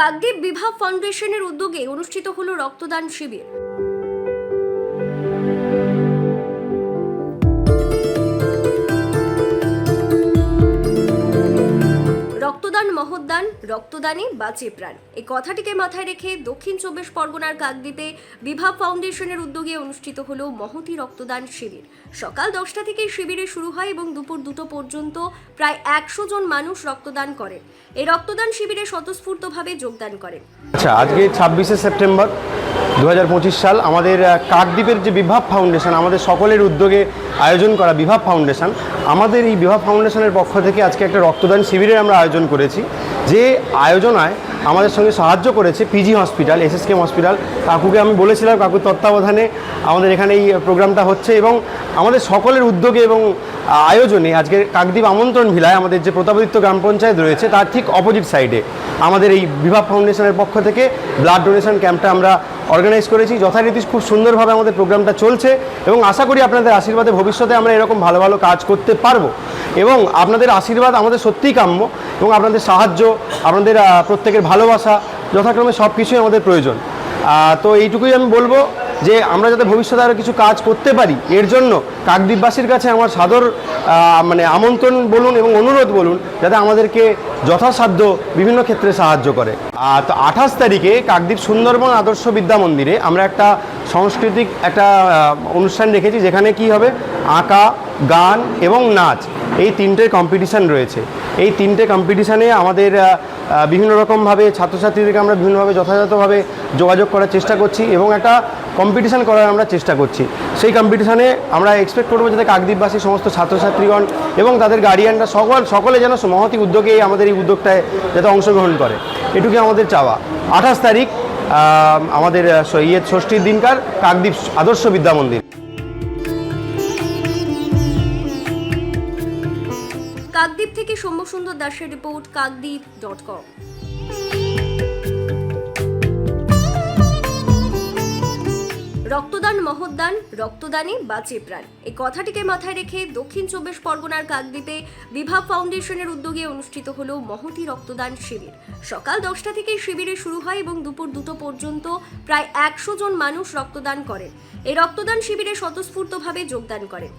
কাকদ্বীপ বিভা ফাউন্ডেশনের উদ্যোগে অনুষ্ঠিত হলো রক্তদান শিবির। রক্তদান মহদ্দান রক্তদানে বাঁচে প্রাণ। এই কথাটিকে মাথায় রেখে দক্ষিণ চব্বিশ পরগনার কাকদ্বীপে বিভাব ফাউন্ডেশনের উদ্যোগে অনুষ্ঠিত হলো মহতি রক্তদান শিবির। সকাল দশটা থেকে শিবিরে শুরু হয় এবং দুপুর দুটো পর্যন্ত প্রায় একশো জন মানুষ রক্তদান করেন। এই রক্তদান শিবিরে স্বতঃস্ফূর্তভাবে যোগদান করেন। আচ্ছা আজকে ছাব্বিশে সেপ্টেম্বর। দু হাজার পঁচিশ সাল আমাদের কাকদ্বীপের যে বিভাব ফাউন্ডেশন, আমাদের সকলের উদ্যোগে আয়োজন করা বিভাব ফাউন্ডেশন, আমাদের এই বিভাব ফাউন্ডেশনের পক্ষ থেকে আজকে একটা রক্তদান শিবিরের আমরা আয়োজন করেছি। যে আয়োজনায় আমাদের সঙ্গে সাহায্য করেছে পিজি হসপিটাল এসএসকেম হসপিটাল কাকুকে আমি বলেছিলাম, কাকুর তত্ত্বাবধানে আমাদের এখানে এই প্রোগ্রামটা হচ্ছে এবং আমাদের সকলের উদ্যোগে এবং আয়োজনে আজকে কাকদ্বীপ আমন্ত্রণ ভিলায় আমাদের যে প্রতাপাদিত্য গ্রাম পঞ্চায়েত রয়েছে, তার ঠিক অপোজিট সাইডে আমাদের এই বিভাগ ফাউন্ডেশনের পক্ষ থেকে ব্লাড ডোনেশন ক্যাম্পটা আমরা অর্গানাইজ করেছি। যথারীতি খুব সুন্দরভাবে আমাদের প্রোগ্রামটা চলছে এবং আশা করি আপনাদের আশীর্বাদে ভবিষ্যতে আমরা এরকম ভালো ভালো কাজ করতে পারব। এবং আপনাদের আশীর্বাদ আমাদের সত্যিই কাম্য এবং আপনাদের সাহায্য, আপনাদের প্রত্যেকের ভালোবাসা, যথাক্রমে সব কিছুই আমাদের প্রয়োজন। তো এইটুকুই আমি বলব। যে আমরা যাতে ভবিষ্যতে আরও কিছু কাজ করতে পারি, এর জন্য কাকদ্বীপবাসীর কাছে আমার সাদর মানে আমন্ত্রণ বলুন এবং অনুরোধ বলুন, যাতে আমাদেরকে যথাসাধ্য বিভিন্ন ক্ষেত্রে সাহায্য করে। আর তো আঠাশ তারিখে কাকদ্বীপ সুন্দরবন আদর্শ বিদ্যা মন্দিরে আমরা একটা সাংস্কৃতিক একটা অনুষ্ঠান রেখেছি, যেখানে কি হবে? আঁকা, গান এবং নাচ, এই তিনটে কম্পিটিশান রয়েছে। এই তিনটে কম্পিটিশানে আমাদের বিভিন্ন রকমভাবে ছাত্রছাত্রীদেরকে আমরা বিভিন্নভাবে যথাযথভাবে যোগাযোগ করার চেষ্টা করছি এবং একটা কম্পিটিশান করার আমরা চেষ্টা করছি। সেই কম্পিটিশানে আমরা এক্সপেক্ট করব যাতে কাকদ্বীপবাসী সমস্ত ছাত্রছাত্রীগণ এবং তাদের গার্ডিয়ানরা সকল সকলে যেন মহতি উদ্যোগে আমাদের এই উদ্যোগটায় যাতে অংশগ্রহণ করে। এটুকুই আমাদের চাওয়া। আঠাশ তারিখ আমাদের আহ, ইয়ে ষষ্ঠীর দিনকার কাকদ্বীপ আদর্শ বিদ্যা মন্দির। কাকদ্বীপ থেকে সৌম্যসুন্দর দাসের রিপোর্ট কাকদ্বীপ ডট কম। রক্তদান মহদান রক্তদানে বাঁচে প্রাণ। এই কথাটিকে মাথায় রেখে দক্ষিণ চব্বিশ পরগনার কাকদ্বীপে বিভাগ ফাউন্ডেশনের উদ্যোগে অনুষ্ঠিত হলো মহতি রক্তদান শিবির। সকাল দশটা থেকে শিবিরে শুরু হয় এবং দুপুর দুটো পর্যন্ত প্রায় একশো জন মানুষ রক্তদান করেন। এই রক্তদান শিবিরে স্বতঃস্ফূর্তভাবে যোগদান করেন।